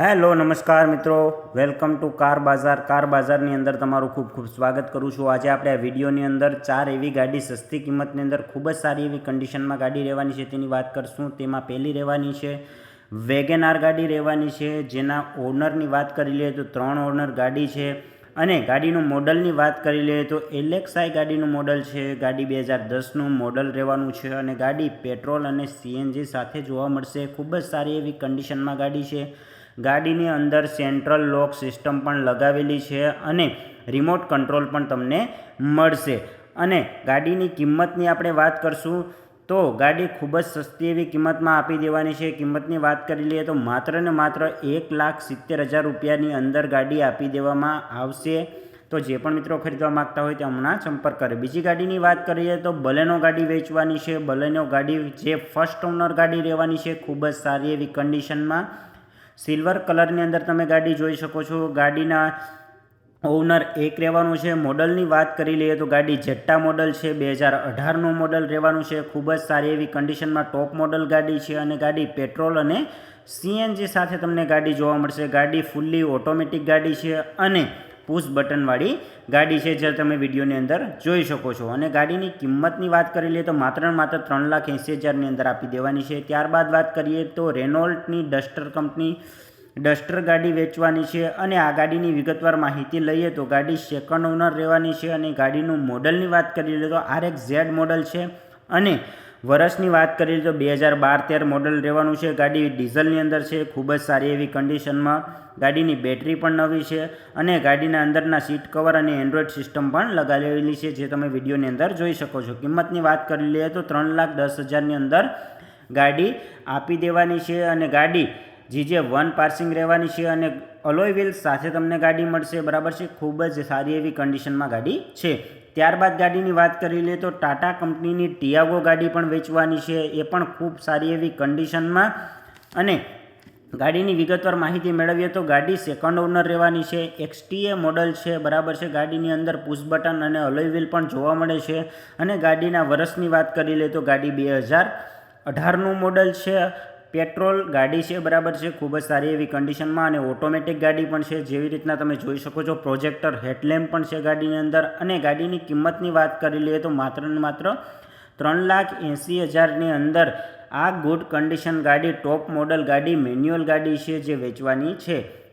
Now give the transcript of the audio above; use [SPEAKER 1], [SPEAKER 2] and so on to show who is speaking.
[SPEAKER 1] Hello, નમસ્કાર મિત્રો. Welcome to car bazaar car બાજારની અંદર તમારું ખૂબ ખૂબ સ્વાગત કરું છું. આજે આપણે આ વિડીયોની અંદર ચાર એવી ગાડી સસ્તી કિંમતની અંદર ખૂબ જ સારી એવી કન્ડિશનમાં ગાડી રહેવાની છે તેની વાત કરશું. તેમાં પહેલી રહેવાની છે વેગેનાર ગાડી રહેવાની છે. જેના ઓનરની વાત કરી લઈએ તો ત્રણ ઓનર ગાડી છે. અને ગાડીનું મોડલની વાત કરી લઈએ તો એલેક્સાઈ ગાડીનું મોડલ છે. ગાડી બે હજાર દસનું મોડલ રહેવાનું છે અને ગાડી પેટ્રોલ અને સીએનજી સાથે જોવા મળશે. ખૂબ જ સારી એવી કન્ડિશનમાં ગાડી છે. ગાડીની અંદર સેન્ટ્રલ લોક સિસ્ટમ પણ લગાવેલી છે અને રિમોટ કંટ્રોલ પણ તમને મળશે. અને ગાડીની કિંમતની આપણે વાત કરશું, તો ગાડી ખૂબ જ સસ્તી એવી કિંમતમાં આપી દેવાની છે. કિંમતની વાત કરી લઈએ તો માત્ર ને માત્ર એક લાખ સિત્તેર હજાર રૂપિયાની અંદર ગાડી આપી દેવામાં આવશે. તો જે પણ મિત્રો ખરીદવા માગતા હોય તે હમણાં સંપર્ક કરે. બીજી ગાડીની વાત કરીએ તો બલેનો ગાડી વેચવાની છે. બલેનો ગાડી જે ફર્સ્ટ ઓનર ગાડી રહેવાની છે, ખૂબ જ સારી એવી કન્ડિશનમાં સિલ્વર કલરની અંદર તમે ગાડી જોઈ શકો છો. ગાડીના ઓનર એક રહેવાનું છે. મોડલની વાત કરી લઈએ તો ગાડી જેટ્ટા મોડલ છે. બે હજાર અઢારનું મોડલ રહેવાનું છે. ખૂબ જ સારી એવી કન્ડિશનમાં ટોપ મોડલ ગાડી છે અને ગાડી પેટ્રોલ અને સીએનજી સાથે તમને ગાડી જોવા મળશે. ગાડી ફૂલ્લી ઓટોમેટિક ગાડી છે અને પુશ બટનવાળી ગાડી છે, જે તમે વિડીયોની અંદર જોઈ શકો છો. અને ગાડીની કિંમતની વાત કરી લઈએ તો માત્ર માત્ર ત્રણ લાખ એંસી હજારની અંદર આપી દેવાની છે. ત્યારબાદ વાત કરીએ તો રેનોલ્ટની ડસ્ટર કંપની ડસ્ટર ગાડી વેચવાની છે અને આ ગાડીની વિગતવાર માહિતી લઈએ તો ગાડી સેકન્ડ ઓનર રહેવાની છે અને ગાડીનું મોડલની વાત કરી લઈએ તો આર એક્સ ઝેડ મોડલ છે અને વર્ષની વાત કરીએ તો બે હજાર બાર તેર મોડલ રહેવાનું છે. ગાડી ડીઝલની અંદર છે. ખૂબ જ સારી એવી કન્ડિશનમાં ગાડીની બેટરી પણ નવી છે અને ગાડીના અંદરના સીટ કવર અને એન્ડ્રોઈડ સિસ્ટમ પણ લગાવેલી છે, જે તમે વિડીયોની અંદર જોઈ શકો છો. કિંમતની વાત કરી લઈએ તો ત્રણ લાખ દસ હજારની અંદર ગાડી આપી દેવાની છે અને ગાડી જીજે વન પાર્સિંગ રહેવાની છે અને અલોય વ્હીલ સાથે તમને ગાડી મળશે. બરાબર છે? ખૂબ જ સારી એવી કન્ડિશનમાં ગાડી છે. ત્યારબાદ ગાડીની વાત કરી લઈએ તો ટાટા કંપનીની ટિયાગો ગાડી પણ વેચવાની છે. એ પણ ખૂબ સારી એવી કન્ડિશનમાં. અને ગાડીની વિગતવાર માહિતી મેળવીએ તો ગાડી સેકન્ડ ઓનર રહેવાની છે. એક્સટીએ મોડલ છે. બરાબર છે. ગાડીની અંદર પુશ બટન અને અલોય વ્હીલ પણ જોવા મળે છે. અને ગાડીના વર્ષની વાત કરી લઈએ તો ગાડી બે હજાર અઢારનું મોડલ છે. પેટ્રોલ ગાડી છે, બરાબર છે, ખૂબ જ સારી એવી કન્ડિશનમાં અને ઓટોમેટિક ગાડી પણ છે. જેવી રીતના તમે જોઈ શકો છો પ્રોજેક્ટર હેડલેમ્પ પણ છે ગાડીની અંદર. અને ગાડીની કિંમતની વાત કરી લઈએ તો માત્ર ને માત્ર ત્રણ લાખ એંસી હજારની અંદર આ ગુડ કન્ડિશન ગાડી ટોપ મોડલ ગાડી મેન્યુઅલ ગાડી છે જે વેચવાની છે.